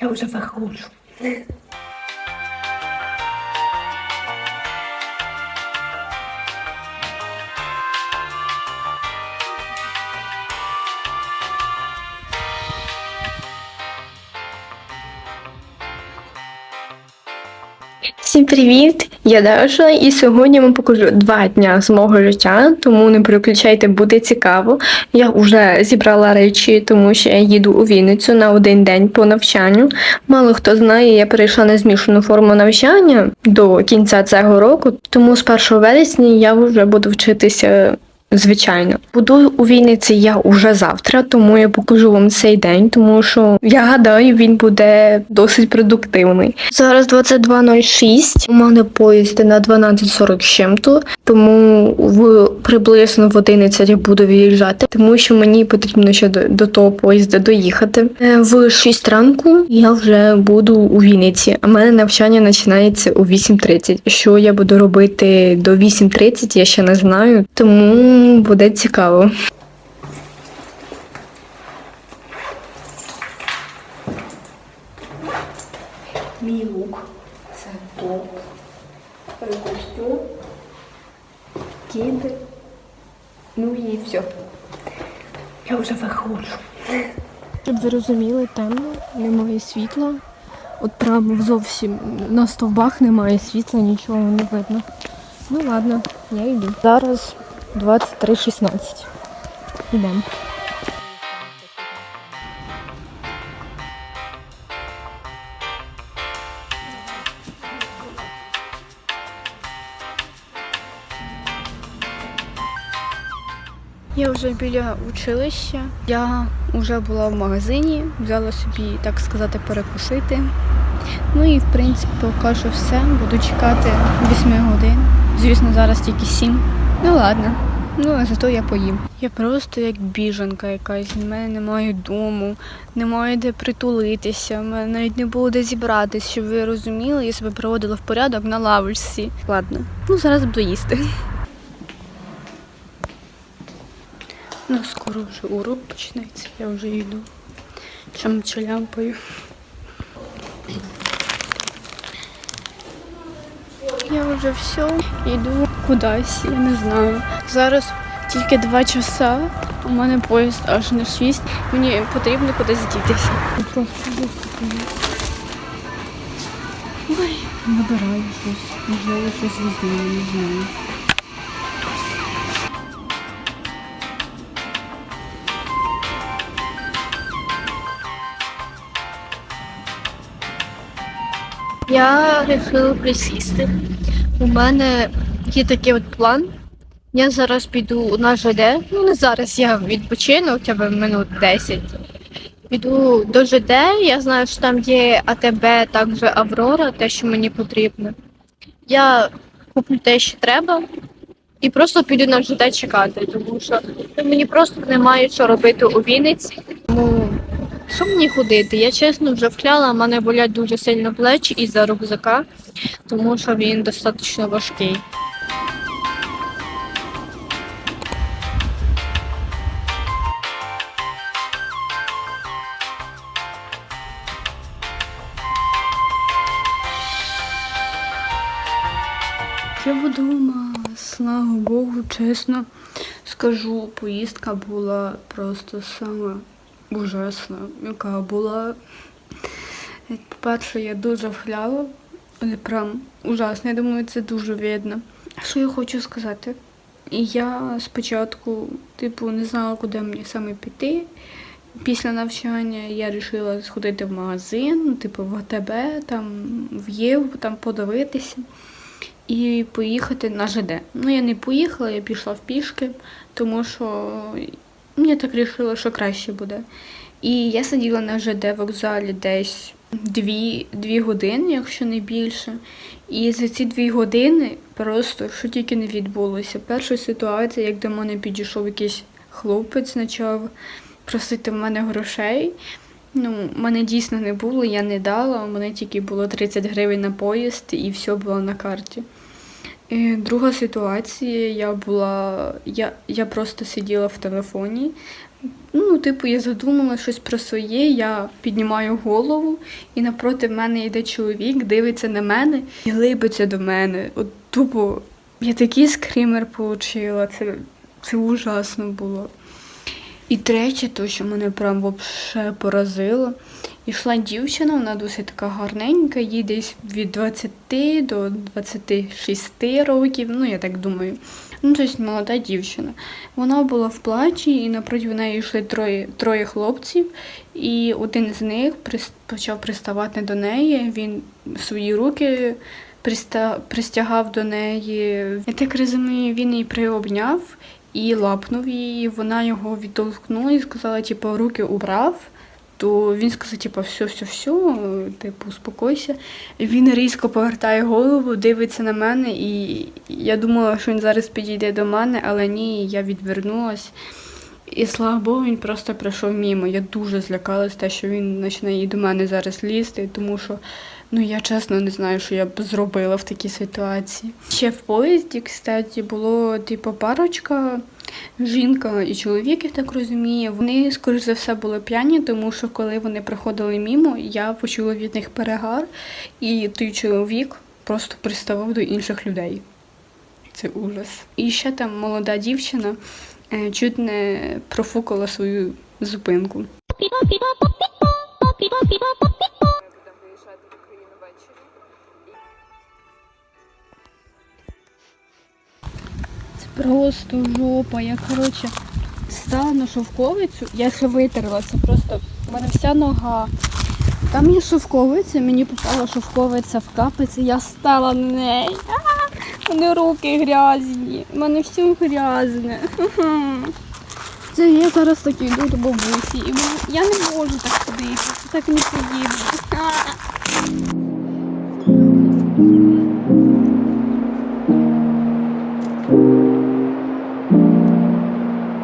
Я вже виходжу. Всім привіт! Я Даша, і сьогодні я вам покажу два дня з мого життя, тому не переключайте, буде цікаво. Я вже зібрала речі, тому що я їду у Вінницю на один день по навчанню. Мало хто знає, я перейшла на змішану форму навчання до кінця цього року, тому з 1 вересня я вже буду вчитися. Звичайно, буду у Вінниці я уже завтра, тому я покажу вам цей день, тому що я гадаю, він буде досить продуктивний. Зараз 22.06, У мене поїзд на 12.40 з чим-то, тому в приблизно в 11 я буду виїжджати, тому що мені потрібно ще до, до того поїзда доїхати. Е, В 6 ранку я вже буду у Вінниці, а мене навчання починається о 8.30. Що я буду робити до 8.30, я ще не знаю, тому буде цікаво. Мій лук це топ, костюм, кіди. Ну і все. Я вже виходжу. Щоб ви розуміли, темно, немає світла. От прямо зовсім на стовбах немає світла, нічого не видно. Ну ладно, я йду. Зараз 23.16. Ідемо. Я вже біля училища. Я вже була в магазині, взяла собі, так сказати, перекусити. Ну і в принципі поки що все. Буду чекати 8 годин. Звісно, зараз тільки 7. Ну ладно. Ну, зато я поїм. Я просто як біженка якась. У мене немає дому, немає де притулитися, в мене навіть не було де зібратись, щоб ви розуміли, я себе приводила в порядок на лавочці. Ладно, ну зараз буду їсти. Ну, скоро вже урок почнеться, я вже йду. Чим челямпою. Я вже все, йду кудись, я не знаю. Зараз тільки два часа, у мене поїзд аж на шість. Мені потрібно кудись дітися. Ой, набираю щось. Можливо, щось візьму, не знаю. Я вирішила присісти. У мене є такий от план. Я зараз піду на ЖД. Ну не зараз я відпочину, хоча б минут 10. Піду до ЖД, я знаю, що там є АТБ, також Аврора, те, що мені потрібно. Я куплю те, що треба, і просто піду на ЖД чекати, тому що мені просто немає що робити у Вінниці. Що мені ходити? Я чесно вже вкляла, в мене болять дуже сильно плечі із-за рюкзака, тому що він достатньо важкий. Я вдома, слава Богу, чесно скажу, поїздка була просто саме ужасна, яка була. По-перше, я дуже вхляла, але прям ужасно. Я думаю, це дуже видно. Що я хочу сказати? Я спочатку, типу, не знала, куди мені саме піти. Після навчання я вирішила сходити в магазин, ну, типу в АТБ, там в Єву, там подивитися і поїхати на ЖД. Ну, я не поїхала, я пішла в пішки, тому що я так вирішила, що краще буде. І я сиділа на ЖД вокзалі десь дві, дві години, якщо не більше. І за ці дві години просто що тільки не відбулося. Перша ситуація, як до мене підійшов якийсь хлопець, почав просити в мене грошей. Ну, мене дійсно не було, я не дала, у мене тільки було 30 гривень на поїзд і все було на карті. І друга ситуація, я була, я, я просто сиділа в телефоні, Ну, типу, я задумала щось про своє, я піднімаю голову, і напроти мене йде чоловік, дивиться на мене і липиться до мене. От тупо, я такий скример отримала, це, це ужасно було. І третє, то, що мене прям вообще поразило. Ішла дівчина, вона досить така гарненька, їй десь від 20 до 26 років, ну я так думаю. Ну, тобто молода дівчина. Вона була в плачі, і напроти неї йшли троє, троє хлопців, і один з них почав приставати до неї. Він свої руки приста- пристягав до неї. Я так розумію, він її приобняв і лапнув її. Вона його відтолкнула і сказала, типу, руки убрав. То він сказав, типу, все, все, все, типу, успокойся. Він різко повертає голову, дивиться на мене, і я думала, що він зараз підійде до мене, але ні, я відвернулась. І слава Богу, він просто пройшов мимо. Я дуже злякалась те, що він почне і до мене зараз лізти, тому що ну я чесно не знаю, що я б зробила в такій ситуації. Ще в поїзді, кстати, було типу парочка, жінка і чоловік, я так розумію. Вони, скоріш за все, були п'яні, тому що коли вони проходили мімо, я почула від них перегар, і той чоловік просто приставав до інших людей. Це ужас. І ще там молода дівчина е, чуть не профукала свою зупинку. Просто жопа. Я, коротше, стала на шовковицю, я ще витерла. Це просто в мене вся нога. Там є шовковиця, мені попала шовковиця в капець, я стала на неї. У мене руки грязні, у мене все грязне. Це я зараз так йду до бабусі. І я не можу так ходити, так не поїду.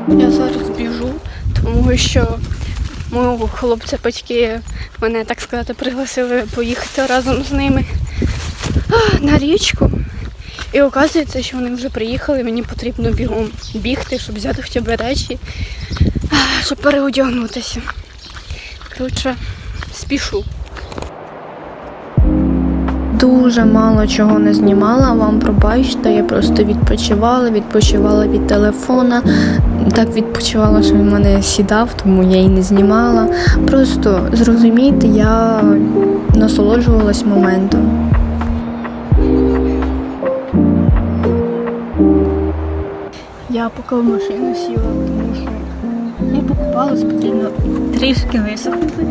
Я зараз біжу, тому що мого хлопця батьки мене, так сказати, пригласили поїхати разом з ними на річку. І оказується, що вони вже приїхали, мені потрібно бігом бігти, щоб взяти хоча б речі, щоб переодягнутися. Коротше, спішу. Дуже мало чого не знімала, вам пробачте, я просто відпочивала, відпочивала від телефона. Так відпочивала, що він мене сідав, тому я і не знімала. Просто зрозумійте, я насолоджувалась моментом. Я поки в машину сіла, тому що я покупалась, потрібно трішки висохнути.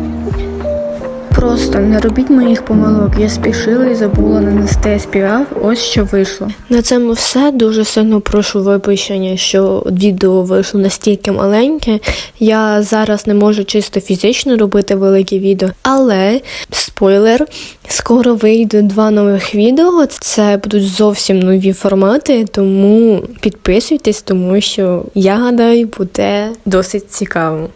Просто не робіть моїх помилок. Я спішила і забула нанести SPF, ось що вийшло. На цьому все. Дуже сильно прошу вибачення, що відео вийшло настільки маленьке. Я зараз не можу чисто фізично робити великі відео, але спойлер. Скоро вийдуть два нових відео. Це будуть зовсім нові формати, тому підписуйтесь, тому що я гадаю, буде досить цікаво.